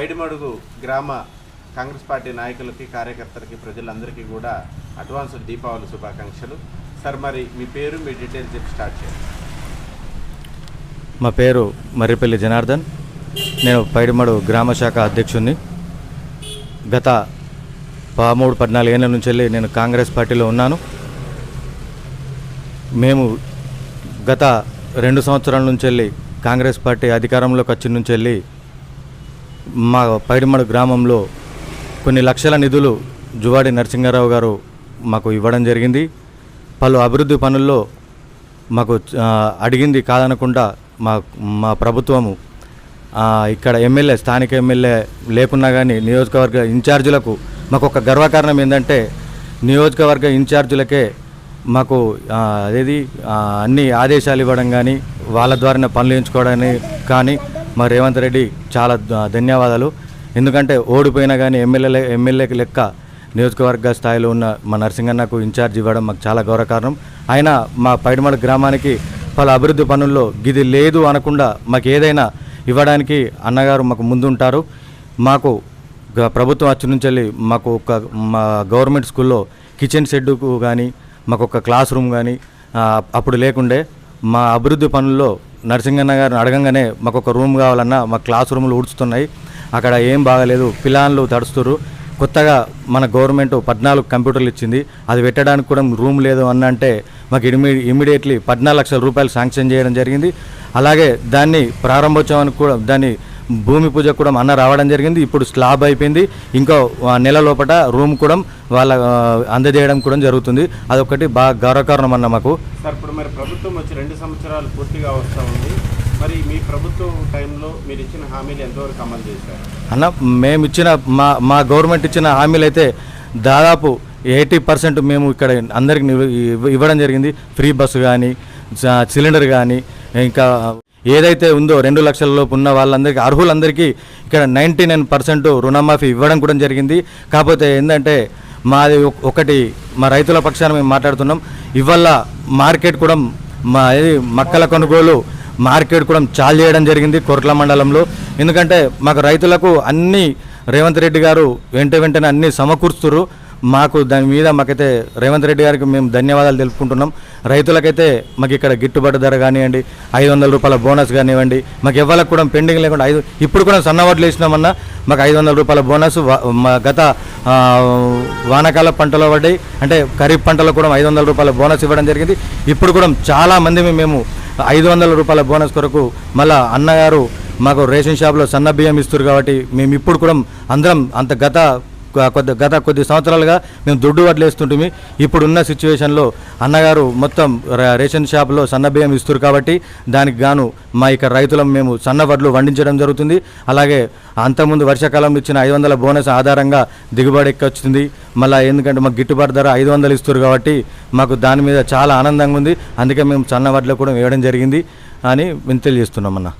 పైడిమడుగు గ్రామ కాంగ్రెస్ పార్టీ నాయకులకి కార్యకర్తలకి ప్రజలందరికీ కూడా అడ్వాన్స్ దీపావళి శుభాకాంక్షలు. సార్ మరి మీ పేరు మీ డీటెయిల్స్ చెప్పి స్టార్ట్ చేయండి. మా పేరు మర్రిపల్లి జనార్దన్. నేను పైడిమడు గ్రామ శాఖ అధ్యక్షుడిని గత పదమూడు పద్నాలుగు ఏళ్ళ నుంచి వెళ్ళి నేను కాంగ్రెస్ పార్టీలో ఉన్నాను. మేము గత రెండు సంవత్సరాల నుంచి వెళ్ళి కాంగ్రెస్ పార్టీ అధికారంలోకి వచ్చిన నుంచి వెళ్ళి మా పైడిమడు గ్రామంలో కొన్ని లక్షల నిధులు జువాడి నరసింహారావు గారు మాకు ఇవ్వడం జరిగింది. పలు అభివృద్ధి పనుల్లో మాకు అడిగింది కాదనకుండా మా మా ప్రభుత్వము ఇక్కడ ఎమ్మెల్యే స్థానిక ఎమ్మెల్యే లేకున్నా కానీ నియోజకవర్గ ఇన్ఛార్జీలకు మాకు ఒక గర్వకారణం ఏంటంటే నియోజకవర్గ ఇన్ఛార్జీలకే మాకు అదేది అన్ని ఆదేశాలు ఇవ్వడం కానీ వాళ్ళ ద్వారానే పనులు ఎంచుకోవడానికి కానీ మా రేవంత్ రెడ్డి చాలా ధన్యవాదాలు. ఎందుకంటే ఓడిపోయినా కానీ ఎమ్మెల్యే ఎమ్మెల్యేకి లెక్క నియోజకవర్గ స్థాయిలో ఉన్న మా నరసింగన్నకు ఇన్ఛార్జ్ ఇవ్వడం మాకు చాలా గౌరవకారణం ఆయన మా పైడిమడ గ్రామానికి పలు అభివృద్ధి పనుల్లో గిది లేదు అనకుండా మాకు ఏదైనా ఇవ్వడానికి అన్నగారు మాకు ముందుంటారు. మాకు ప్రభుత్వం అచ్చు నుంచి వెళ్ళి మాకు ఒక మా గవర్నమెంట్ స్కూల్లో కిచెన్ షెడ్కు కానీ మాకు ఒక క్లాస్ రూమ్ కానీ అప్పుడు లేకుండే మా అభివృద్ధి పనుల్లో నరసింగన్న గారిని అడగంగానే మాకు ఒక రూమ్ కావాలన్నా మా క్లాస్ రూమ్లు ఊడ్చుతున్నాయి. అక్కడ ఏం బాగలేదు. పిలాన్లు తడుస్తున్నారు కొత్తగా మన గవర్నమెంట్ పద్నాలుగు కంప్యూటర్లు ఇచ్చింది. అది పెట్టడానికి కూడా రూమ్ లేదు అని అంటే మాకు ఇమీ ఇమీడియట్లీ పద్నాలుగు లక్షల రూపాయలు శాంక్షన్ చేయడం జరిగింది. అలాగే దాన్ని ప్రారంభోత్సవానికి కూడా దాన్ని భూమి పూజ కూడా అన్న రావడం జరిగింది ఇప్పుడు స్లాబ్ అయిపోయింది. ఇంకో నెల లోపల రూమ్ కూడా వాళ్ళ అందజేయడం కూడా జరుగుతుంది. అదొకటి బాగా గౌరవకారణం అన్న మాకు. సార్ ఇప్పుడు మరి ప్రభుత్వం వచ్చి రెండు సంవత్సరాలు పూర్తిగా వస్తూ ఉంది. మరి మీ ప్రభుత్వం టైంలో మీరు ఇచ్చిన హామీలు ఎంతవరకు అమలు చేశారు? అన్న మేము ఇచ్చిన మా మా గవర్నమెంట్ ఇచ్చిన హామీలు అయితే దాదాపు ఎయిటీ పర్సెంట్ మేము ఇక్కడ అందరికి ఇవ్వడం జరిగింది. ఫ్రీ బస్సు కానీ సిలిండర్ కానీ ఇంకా ఏదైతే ఉందో రెండు లక్షల లోపు ఉన్న వాళ్ళందరికీ అర్హులందరికీ ఇక్కడ నైంటీ నైన్ పర్సెంట్ రుణమాఫీ ఇవ్వడం కూడా జరిగింది. కాకపోతే ఏంటంటే మాది ఒకటి మా రైతుల పక్షాన మేము మాట్లాడుతున్నాం. ఇవల్ల మార్కెట్ కూడా మా ఇది మక్కల కొనుగోలు మార్కెట్ కూడా చాలు చేయడం జరిగింది కొర్ల మండలంలో. ఎందుకంటే మాకు రైతులకు అన్ని రేవంత్ రెడ్డి గారు వెంట వెంటనే అన్ని సమకూరుస్తున్నారు మాకు దాని మీద మాకైతే రేవంత్ రెడ్డి గారికి మేము ధన్యవాదాలు తెలుపుకుంటున్నాం. రైతులకైతే మాకు ఇక్కడ గిట్టుబాటు ధర కానివ్వండి ఐదు వందల రూపాయల బోనస్ కానివ్వండి మాకు ఎవరికి కూడా పెండింగ్ లేకుండా ఐదు ఇప్పుడు కూడా సన్నవాట్లు వేసినామన్నా మాకు ఐదు వందల రూపాయల బోనస్ మా గత వానాకాల పంటలో పడ్డాయి. అంటే ఖరీఫ్ పంటలో కూడా ఐదు వందల రూపాయల బోనస్ ఇవ్వడం జరిగింది. ఇప్పుడు కూడా చాలా మంది మేము ఐదు వందల రూపాయల బోనస్ కొరకు మళ్ళా అన్నగారు మాకు రేషన్ షాప్లో సన్న బియ్యం ఇస్తారు కాబట్టి మేము ఇప్పుడు కూడా అందరం అంత గత కొద్ది గత కొద్ది సంవత్సరాలుగా మేము దుడ్డు వడ్లు వేస్తుంటే ఇప్పుడున్న సిచ్యువేషన్లో అన్నగారు మొత్తం రేషన్ షాప్లో సన్నబియ్యం ఇస్తారు కాబట్టి దానికి గాను మా ఇక్కడ రైతులం మేము సన్న వడ్లు వండించడం జరుగుతుంది. అలాగే అంతకుముందు వర్షాకాలంలో ఇచ్చిన ఐదు వందల బోనస్ ఆధారంగా దిగుబడి ఎక్కొచ్చింది. మళ్ళీ ఎందుకంటే మాకు గిట్టుబాటు ధర ఐదు వందలు ఇస్తారు కాబట్టి మాకు దాని మీద చాలా ఆనందంగా ఉంది. అందుకే మేము సన్న వడ్లు కూడా వేయడం జరిగింది అని మేము తెలియజేస్తున్నాం అన్న.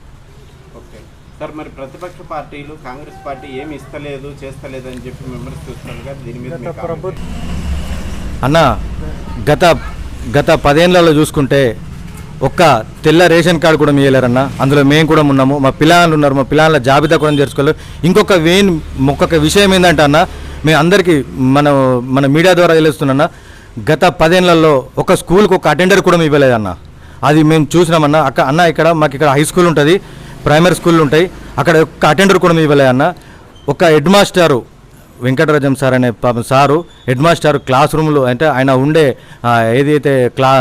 సార్ మరి ప్రతిపక్ష పార్టీలు కాంగ్రెస్ పార్టీ ఏమి ఇస్తలేదు చేస్తలేదు అని చెప్పి విమర్శిస్తున్నారు కదా దీని మీద అన్న గత గత పదేళ్ళలో చూసుకుంటే ఒక్క తెల్ల రేషన్ కార్డు కూడా మీయలేరన్న అందులో మేము కూడా ఉన్నాము. మా పిల్లలు ఉన్నారు. మా పిల్లల జాబితా కూడా చేర్చుకోలేదు. ఇంకొక వేన్ ఒక్కొక్క విషయం ఏంటంటే అన్న మేము అందరికీ మన మన మీడియా ద్వారా తెలుస్తున్నా గత పదేళ్ళలో ఒక స్కూల్కి ఒక అటెండర్ కూడా ఇవ్వలేదన్న. అది మేము చూసినామన్న. అక్క అన్న ఇక్కడ మాకు ఇక్కడ హై స్కూల్ ఉంటుంది. ప్రైమరీ స్కూళ్ళు ఉంటాయి. అక్కడ ఒక్క అటెండర్ కూడా ఇవ్వలే అన్న. ఒక హెడ్ మాస్టారు వెంకటరాజం సార్ అనే పాపం సారు హెడ్ మాస్టర్ క్లాస్ రూమ్లో అంటే ఆయన ఉండే ఏదైతే క్లా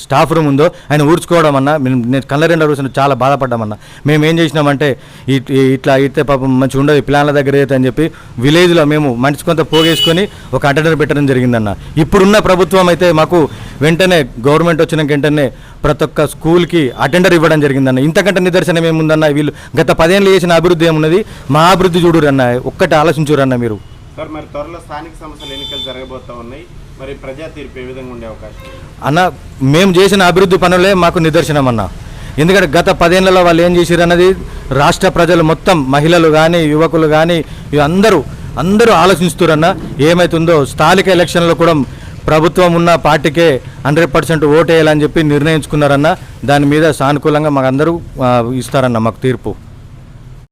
స్టాఫ్ రూమ్ ఉందో ఆయన ఊడ్చుకోవడం అన్న. మేము- నేను కళ్ళ రెండు రోజులు చాలా బాధపడ్డామన్న మేము ఏం చేసినామంటే ఇట్- ఇట్లా అయితే పాపం మంచిగా ఉండదు ప్లాన్ల దగ్గర అయితే అని చెప్పి విలేజ్లో మేము మనిషి కొంత పోగేసుకొని ఒక అటెండర్ పెట్టడం జరిగిందన్న. ఇప్పుడున్న ప్రభుత్వం అయితే మాకు వెంటనే గవర్నమెంట్ వచ్చిన వెంటనే ప్రతి ఒక్క స్కూల్కి అటెండర్ ఇవ్వడం జరిగిందన్న. ఇంతకంటే నిదర్శనం ఏముందన్న? వీళ్ళు గత పదేళ్ళు చేసిన అభివృద్ధి ఏమున్నది? మా అభివృద్ధి చూడురు అన్న ఒక్కటి ఆలోచించురు అన్న మీరు. సార్ మరి త్వరలో స్థానిక సంస్థల ఎన్నికలు జరగబోతా ఉన్నాయి. మరి ప్రజా తీర్పు ఏ విధంగా ఉండే అవకాశం? అన్న మేము చేసిన అభివృద్ధి పనులే మాకు నిదర్శనం అన్న. ఎందుకంటే గత పదేళ్ళలో వాళ్ళు ఏం చేసిరు అన్నది రాష్ట్ర ప్రజలు మొత్తం మహిళలు కానీ యువకులు కానీ అందరూ అందరూ ఆలోచిస్తున్నారన్న ఏమైతుందో స్థానిక ఎలక్షన్లో కూడా ప్రభుత్వం ఉన్న పార్టీకే హండ్రెడ్ పర్సెంట్ ఓటేయాలని చెప్పి నిర్ణయించుకున్నారన్న దాని మీద సానుకూలంగా మాకు అందరూ ఇస్తారన్న మాకు తీర్పు.